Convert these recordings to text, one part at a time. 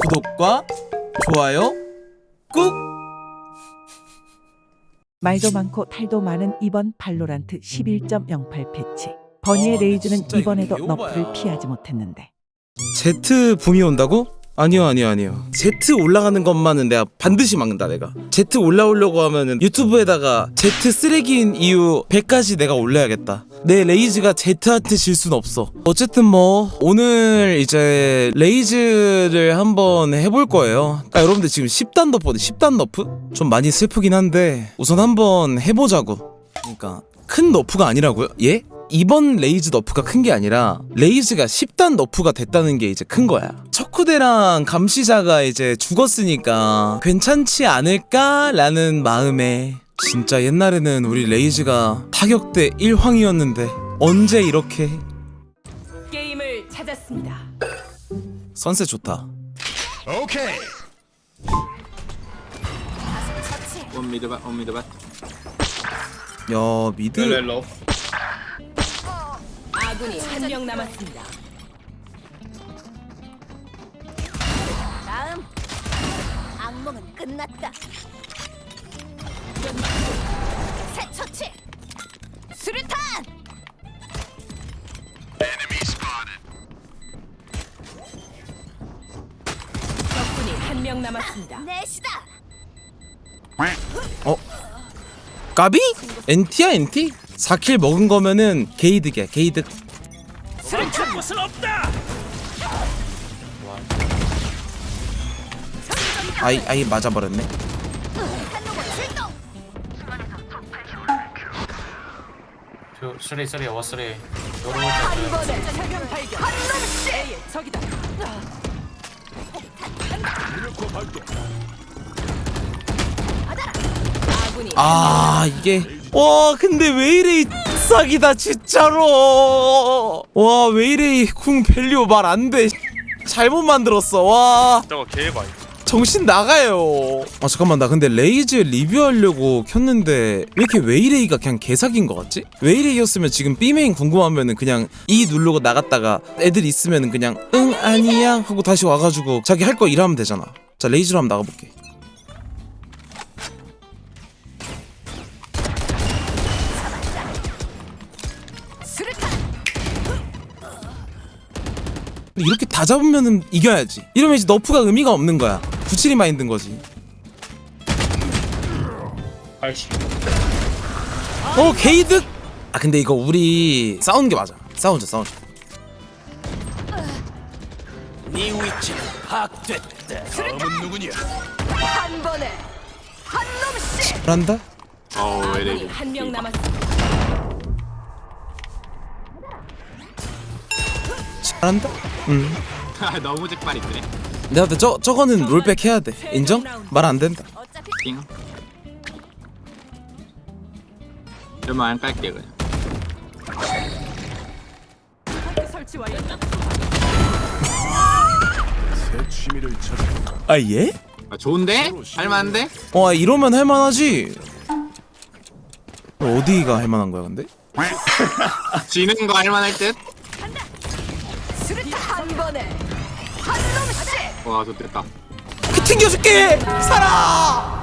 구독과 좋아요 꾹 말도 많고 탈도 많은 이번 발로란트 11.08 패치. 버니의 아, 레이즈는 진짜 이번에도 이거. 너프를 피하지 못했는데 Z 붐이 온다고? 아니요 아니요 아니요 Z 올라가는 것만은 내가 반드시 막는다 내가 Z 올라오려고 하면은 유튜브에다가 Z 쓰레기인 이유 100까지 내가 올려야겠다 내 레이즈가 Z한테 질 순 없어 어쨌든 뭐 오늘 이제 레이즈를 한번 해볼 거예요 아, 여러분들 지금 10단 너프거든 10단 너프? 좀 많이 슬프긴 한데 우선 한번 해보자고 그러니까 큰 너프가 아니라고요? 예? 이번 레이즈 너프가 큰 게 아니라 레이즈가 10단 너프가 됐다는 게 이제 큰 거야. 척후대랑 감시자가 이제 죽었으니까 괜찮지 않을까라는 마음에 진짜 옛날에는 우리 레이즈가 타격대 1황이었는데 언제 이렇게 게임을 찾았습니다. 선셋 좋다. 온 미드 바, 온 미드 바. 야 미드 렐로 아군이 한 명 남았습니다. 다음 악몽은 끝났다. 새 처치. 수류탄. 적군이 한 명 남았습니다. 내시다. 까비? NT야 NT? 4킬 먹은 거면은 게이득이야 게이득. 아이 아이 맞아버렸네. 출동. 저 쓰리 쓰리 워 쓰리 한 번에 세명 발견. A의 적이다. 아군이 아 이게 와 근데 왜 이래 이 싹이다 진짜로. 와 왜 이래 이궁 밸류 말 안돼. 잘못 만들었어 와. 저거 개발 정신 나가요 아 잠깐만 나 근데 레이즈 리뷰하려고 켰는데 왜 이렇게 웨이레이가 그냥 개사기인 것 같지? 웨이레이였으면 지금 B메인 궁금하면은 그냥 E 누르고 나갔다가 애들 있으면은 그냥 응 아니야 하고 다시 와가지고 자기 할 거 일하면 되잖아 자 레이즈로 한번 나가볼게. 이렇게 다 잡으면은 이겨야지. 이러면 이제 너프가 의미가 없는 거야. 구칠이 마인드인 거지. 80 어 게이득. 아 근데 이거 우리 싸우는 게 맞아. 싸우자 싸우자. 한 번에 한 놈씩. 잘한다. 어, 왜 이래. 아군이 한 명 남았습니다. 잘한다. 음. 아, 너무 잭발이네. 내가 근데 저 저거는 롤백 해야 돼. 인정? 말 안 된다. 띵. 이러면 안 깔게 그냥. 아 예? 아, 좋은데? 할만한데? 어 아, 이러면 할만하지. 어디가 할만한 거야 근데? 지는 거 할만할 듯? 와, 좋됐다. 그 튕겨줄게. 살아.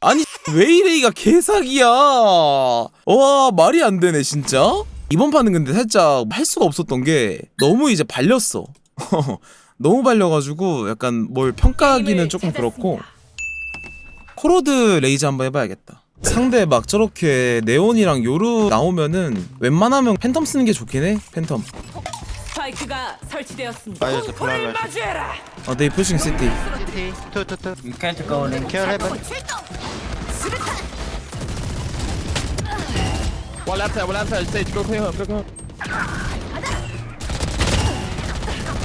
아니 웨이레이가 개사기야. 와 말이 안 되네 진짜. 이번 판은 근데 살짝 할 수가 없었던 게 너무 이제 발렸어. 너무 발려가지고 약간 뭘 평가하기는 조금. 그렇고 코로드 레이즈 한번 해봐야겠다. 상대 막 저렇게 네온이랑 요루 나오면은 웬만하면 팬텀 쓰는 게 좋긴 해. 팬텀. 스파이크가 설치되었습니다. 공포를 마주해라. 어, they pushing city. You can't go in 한로봇 출동. 수류탄.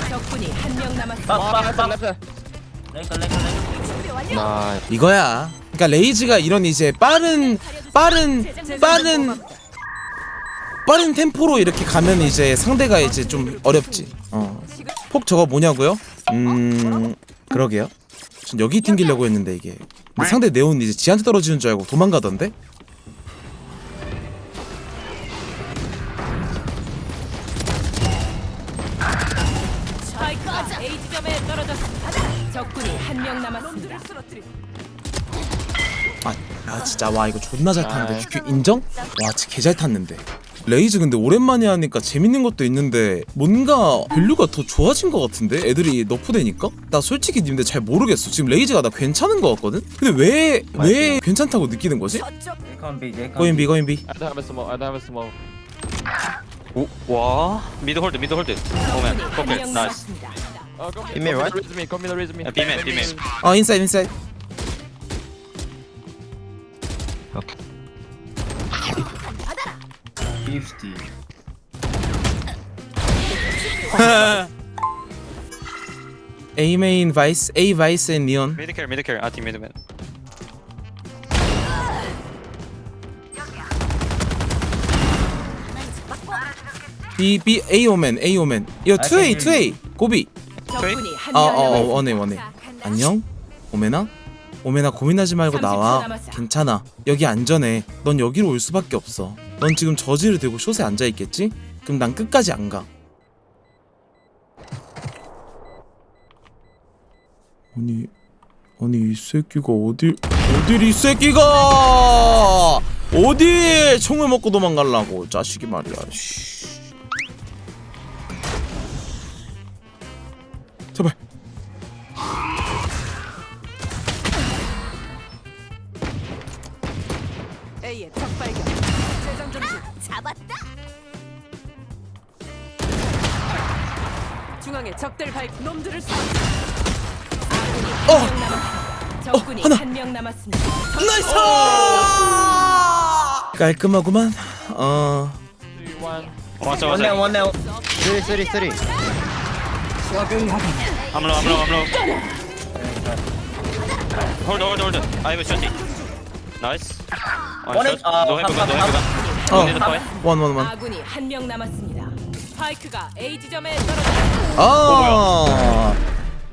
적군이 한 명 남았습니다. 준비 완료. 이거야. 그러니까 레이즈가 이런 이제 빠른 빠른 빠른 빠른 템포로 이렇게 가면 이제 상대가 이제 좀 어렵지. 어. 폭 저거 뭐냐고요? 음 그러게요. 전 여기 튕기려고 했는데 이게 근데 상대 네온 이제 지한테 떨어지는 줄 알고 도망가던데? 스파이크가 A 지점에 떨어졌습니다. 적군이 한 명 남았습니다. 아, 아 진짜 와 이거 존나 잘 탔는데 그 인정? 와 진짜 개잘 탔는데 레이즈 근데 오랜만에 하니까 재밌는 것도 있는데 뭔가 밸류가 더 좋아진 것 같은데 애들이 너프되니까? 나 솔직히 님들 잘 모르겠어 지금 레이즈가 나 괜찮은 것 같거든? 근데 왜 왜 괜찮다고 느끼는 거지? They can't be, they can't 고인 비 고인 비 I don't have a smoke. I don't have a smoke. 오, 와. 미드 홀드, 미드 홀드. 오맨, 한명 나이스. Raise me, me. Uh, B-man, B-man. 아 인사이드 인사이드 50. A 메인 바이스 A carry. I think mid man. B B A 오맨 A 오맨 이거 2A 2A 고비 적군이 한명 아어 남았습니다. 원해 원해 안녕 오메나 오메나 고민하지 말고 30초 나와 남았어. 괜찮아 여기 안전해 넌 여기로 올 수밖에 없어 넌 지금 저지를 들고 숏에 앉아 있겠지 그럼 난 끝까지 안 가 아니 아니 이 새끼가 어디 어딜 이 새끼가 어디 총을 먹고 도망가려고 자식이 말이야 씨. 제발 A의 적 발견. 재장전 중. 잡았다. 중앙에 적들 발 놈들을 쏴. 어! 아군이 한명 남았습니다. 적군이 하나. 한 명 남았습니다. 나이스 깔끔하구만 어. One now, one now. 쓰리 쓰리 쓰리 shotty. Nice. One One shot. is- uh, No heavy gun, no half, heavy half, gun. 어. Need the point. 원원원 아군이 한 명 남았습니다. 스파이크가 A 지점에 떨어졌습니다. 아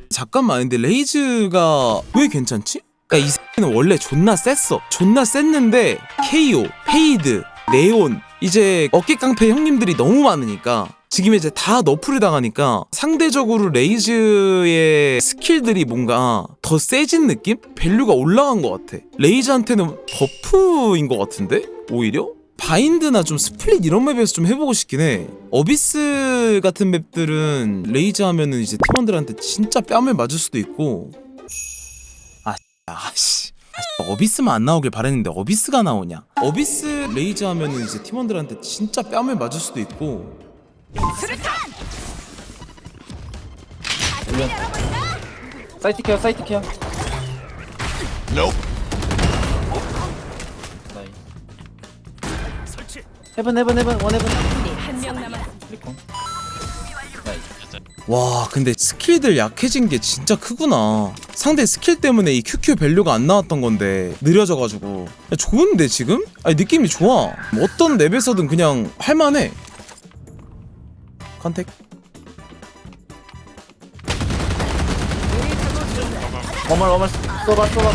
잠깐만 근데 레이즈가 왜 괜찮지? 그니까 이 새끼는 원래 존나 셌어 존나 셌는데 KO, 페이드, 네온 이제 어깨 깡패 형님들이 너무 많으니까 지금 이제 다 너프를 당하니까 상대적으로 레이즈의 스킬들이 뭔가 더 세진 느낌? 밸류가 올라간 것 같아 레이즈한테는 버프인 것 같은데? 오히려? 바인드나 좀 스플릿 이런 맵에서 좀 해보고 싶긴 해. 어비스 같은 맵들은 레이즈 하면은 이제 팀원들한테 진짜 뺨을 맞을 수도 있고. 아, 아씨. 어비스만 안 나오길 바랬는데 어비스가 나오냐? 어비스 레이즈 하면은 이제 팀원들한테 진짜 뺨을 맞을 수도 있고. 사이트 케어 사이트 케어 헤븐 헤븐 헤븐 원한명 남았습니다. 와, 근데 스킬들 약해진 게 진짜 크구나. 상대 스킬 때문에 이 QQ 밸류가 안 나왔던 건데 느려져가지고 야, 좋은데 지금? 아니 느낌이 좋아. 뭐 어떤 맵에서든 그냥 할만해. 컨택. 원말 원말 쏘봐 쏘봐.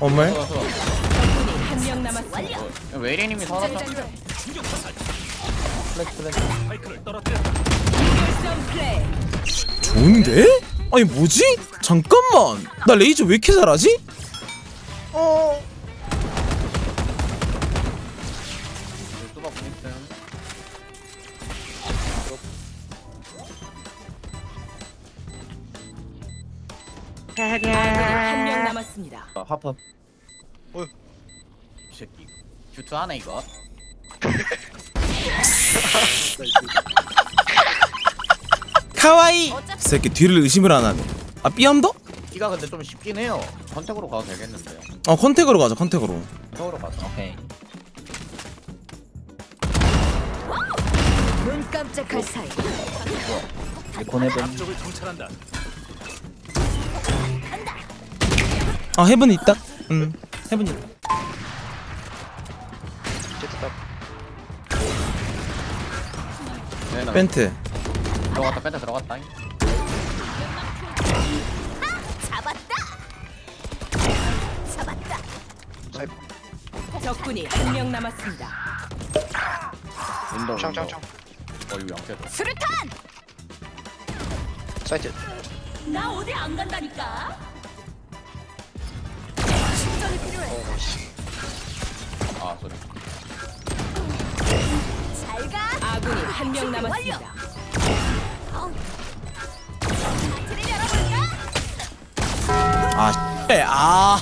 적군이 한명 남았습니다. 웨이리님이 살았다. 플렉 결점 플레이. 좋은데? 아니 뭐지? 잠깐만. 나 레이저 왜 이렇게 잘하지? 아군이 한명 남았습니다. 하프 이 새끼. 큐트 하네 이거. 카와이. 이 새끼 뒤를 의심을 안 하네. 아 삐엄더? 키가 근데 좀 쉽긴 해요. 선택으로 가도 되겠는데요. 어 컨택으로 가자 컨택으로. 선택으로 가자. 오케이. 눈 깜짝할 사이. 헤븐 아 헤븐 있다. 음 헤븐 있다. 벤트. 들어갔다 뺀다 들어갔다. 잡았다. 잡았다. 적군이 한 명 남았습니다. 윈도우. 창창창. 어 이거 양태도. 수류탄. 사이트 나 어디 안 간다니까. 아 소리 잘 가. 아군이 한 명 남았습니다. 아, 씨, 아.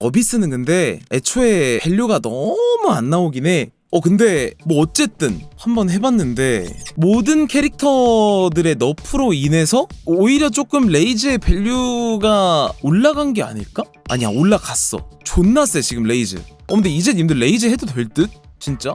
어비스는 근데 애초에 밸류가 너무 안 나오긴 해. 어 근데 뭐 어쨌든 한번 해봤는데 모든 캐릭터들의 너프로 인해서 오히려 조금 레이즈의 밸류가 올라간 게 아닐까? 아니야 올라갔어 존나 세 지금 레이즈 어 근데 이제 님들 레이즈 해도 될 듯? 진짜?